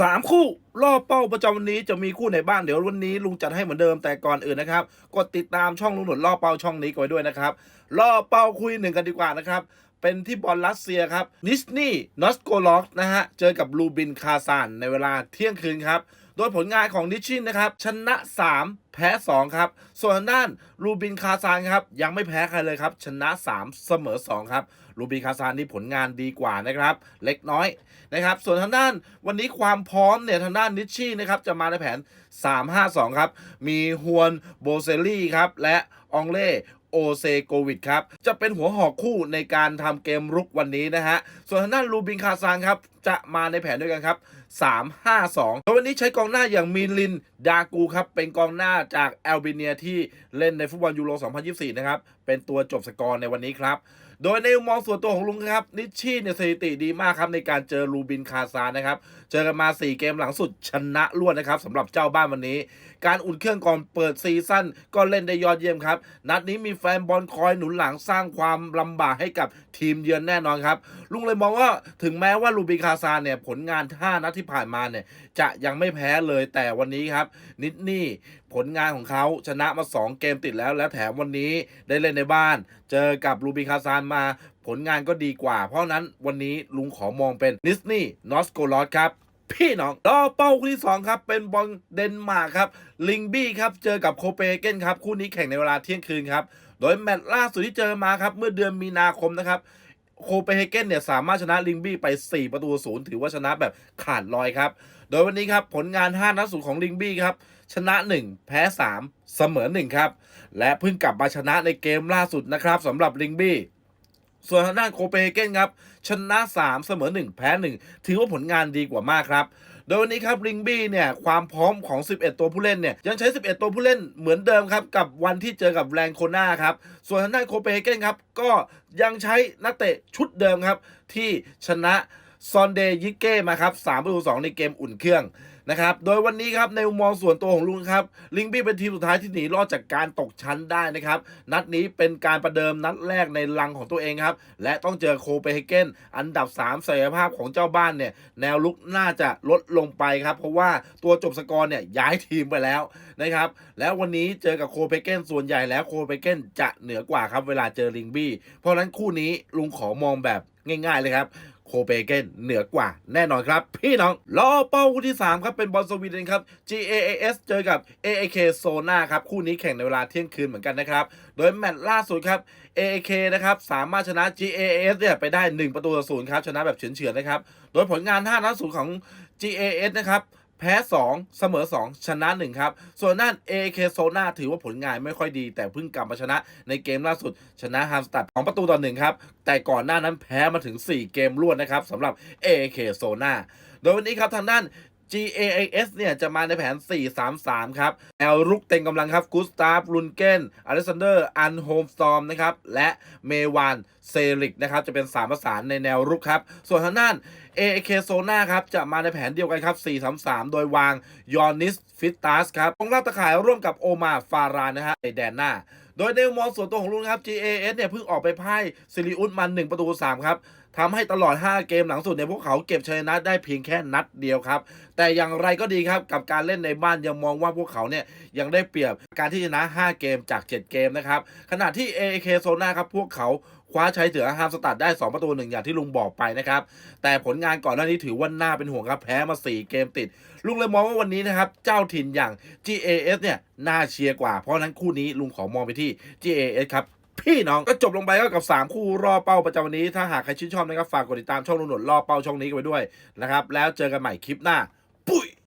สามคู่รอบเป้าประจำวันนี้จะมีคู่ไหนบ้างเดี๋ยววันนี้ลุงจัดให้เหมือนเดิมแต่ก่อนอื่นนะครับกดติดตามช่องลุงหนุนรอบเป้าช่องนี้กันไว้ด้วยนะครับรอบเป้าคุยหนึ่งกันดีกว่านะครับ เป็นที่บอลรัสเซียครับนิสนี่นอสโกล็อกนะฮะ เจอกับลูบินคาซานในเวลาเที่ยงคืนครับ โดยผลงานของนิชชินนะครับ ชนะ 3 แพ้ 2 ครับ ส่วนทางด้านรูบินคาซานครับ ยังไม่แพ้ใครเลยครับ ชนะ 3 เสมอ 2 ครับรูบินคาซานนี่ผลงานดีกว่านะครับ เล็กน้อยนะครับ ส่วนทางด้านวันนี้ความพร้อมเนี่ยทางด้านนิชชี่นะครับจะมาในแผน 3-5-2 ครับ มีฮวนโบเซลลี่ครับและองเล่ โอเซโกวิดครับ จะเป็นหัวหอกคู่ในการทำเกมรุกวันนี้นะฮะ ส่วนทางด้านลูบินคาซานครับ จะมาในแผนด้วยกันครับ 3-5-2แล้วันนี้ใช้กองหน้าอย่างมีลิน ดากูครับ เป็นกองหน้าจากแอลเบเนียที่เล่นในฟุตบอลยูโร 2024 นะครับ เป็นตัวจบสกอร์ในวันนี้ครับ โดยในมุมมองส่วนตัวของลุงครับนิชชี่เนี่ยสถิติดีมากครับในการเจอลูบินคาซานนะครับเจอกันมา 4 เกมหลังสุดชนะรวดนะครับสำหรับเจ้าบ้านวันนี้ การอุ่นเครื่องก่อนเปิดซีซั่นก็เล่นได้ยอดเยี่ยมครับ นัดนี้มีแฟนบอลคอยหนุนหลังสร้างความลำบากให้กับทีมเยือนแน่นอนครับ ลุงเลยมองว่าถึงแม้ว่าลูบินคาซานเนี่ยผลงาน 5 นัดที่ผ่านมาเนี่ยจะยังไม่แพ้เลยแต่วันนี้ครับนิดนี่ผลงานของเขาชนะมา 2 เกมติดแล้ว และแถมวันนี้ได้เล่นในบ้าน เจอกับลูบินคาซานมาผลงานก็ดีกว่า เพราะนั้นวันนี้ลุงขอมองเป็นนิสนี่นอสโกลอสครับพี่น้องรอเป้าคู่ที่สองครับ เป็นบอลเดนมาร์กครับ ลิงบี้ครับ เจอกับโคเปเฮเกนครับ คู่นี้แข่งในเวลาเที่ยงคืนครับ โดยแมตช์ล่าสุดที่เจอมาครับ เมื่อเดือนมีนาคมนะครับ โคเปเฮเกนเนี่ยสามารถชนะลิงบี้ไป 4 ประตูศูนย์ถือว่าชนะแบบขาดลอยครับ โดยวันนี้ครับ ผลงาน 5 นัดสุดของลิงบี้ครับ ชนะ 1 แพ้ 3 เสมอ 1 ครับ และเพิ่งกลับมาชนะในเกมล่าสุดนะครับสำหรับลิงบี้ ส่วนทางด้านโคเปนเกนครับ ชนะ 3 เสมอ 1 แพ้ 1 ถือว่าผลงานดีกว่ามากครับ โดยวันนี้ครับริงบี้เนี่ย ความพร้อมของ 11 ตัวผู้เล่นเนี่ย ยังใช้ 11 ตัวผู้เล่นเหมือนเดิมครับ กับวันที่เจอกับแรงโคนาครับ ส่วนทางด้านโคเปนเฮเกนครับ ก็ยังใช้นักเตะชุดเดิมครับ ที่ชนะซอนเดย์ยิเก้มาครับ3ประตู2ในเกมอุ่นเครื่อง นะครับ โดยวันนี้ครับในมุมมองส่วนตัวของลุงครับ ลิงบี้เป็นทีมสุดท้ายที่หนีรอดจากการตกชั้นได้นะครับ นัดนี้เป็นการประเดิมนัดแรกในลังของตัวเองครับ และต้องเจอโคเปนเฮเกนอันดับ3ศักยภาพของเจ้าบ้านเนี่ยแนวลุกน่าจะลดลงไปครับ เพราะว่าตัวจบสกอร์เนี่ยย้ายทีมไปแล้วนะครับ แล้ววันนี้เจอกับโคเปนเฮเกนส่วนใหญ่แล้วโคเปนเฮเกนจะเหนือกว่าครับเวลาเจอลิงบี้ เพราะฉะนั้นคู่นี้ลุงขอมองแบบง่าย ๆ เลยครับ โคเปนเกนเหนือกว่าแน่นอนครับ พี่น้องรอเป้าคู่ที่ 3 ครับ เป็นบอลสวีเดนครับ GAAS เจอกับ AAK โซนาครับ คู่นี้แข่งในเวลาเที่ยงคืนเหมือนกันนะครับ โดยแมตช์ล่าสุดครับ AAK นะครับ สามารถชนะ GAAS เนี่ยไปได้ 1 ประตูต่อศูนย์ครับ ชนะแบบเฉือนๆนะครับ โดยผลงาน5นัดสุดของ GAS นะครับ แพ้ 2 เสมอ 2 ชนะ 1 ครับ ส่วนด้าน AK โซนาถือว่าผลงานไม่ค่อยดี แต่เพิ่งกลับมาชนะในเกมล่าสุดชนะฮามสตัดของประตูต่อหนึ่งครับ แต่ก่อนหน้านั้นแพ้มาถึง 4 เกมรวดนะครับสำหรับ AK โซนาโดยวันนี้ครับทางด้าน GAAS เนี่ยจะมาในแผน 4-3-3 ครับแอลรุกเต็งกำลังครับกุสตาฟลุนเกนอเล็กซานเดอร์อันโฮมสตอมนะครับ และเมวานเซริกนะครับ จะเป็น 3 ประสานในแนวรุกครับ ส่วนทางด้าน AAK โซนาครับ จะมาในแผนเดียวกันครับ 4-3-3 โดยวางยอนิสฟิตตัสครับตรงรับตะข่ายร่วมกับโอมาฟารานนะฮะในแดนหน้า โดยในมุมมองส่วนตัวของลุงครับ GAS เนี่ยเพิ่งออกไปพ่ายซิริอุสมัน1ประตู3ครับ ทำให้ตลอด 5 เกมหลังสุดเนี่ยพวกเขาเก็บชัยชนะได้เพียงแค่นัดเดียวครับ แต่อย่างไรก็ดีครับกับการเล่นในบ้านยังมองว่าพวกเขาเนี่ยยังได้เปรียบการที่ชนะ 5 เกมจาก 7 เกมนะครับขณะที่ AAK โซนาครับพวกเขาคว้าชัยเหนือฮามสตัดได้ 2 ประตูหนึ่งอย่างที่ลุงบอกไปนะครับ แต่ผลงานก่อนหน้านี้ถือว่าน่าเป็นห่วงครับแพ้มา 4 เกมติด ลุงเลยมองว่าวันนี้นะครับ เจ้าถิ่นอย่าง GAS เนี่ยน่าเชียร์กว่า เพราะฉะนั้นคู่นี้ลุงขอมองไปที่ GAS ครับ พี่น้องก็จบลงไปก็กับ 3 คู่รอบเป้าประจำวันนี้ถ้าหากใครชื่นชอบนะครับฝากกดติดตามช่องลุงหนวดรอบเป้าช่องนี้กันไปด้วยนะครับแล้วเจอกันใหม่คลิปหน้า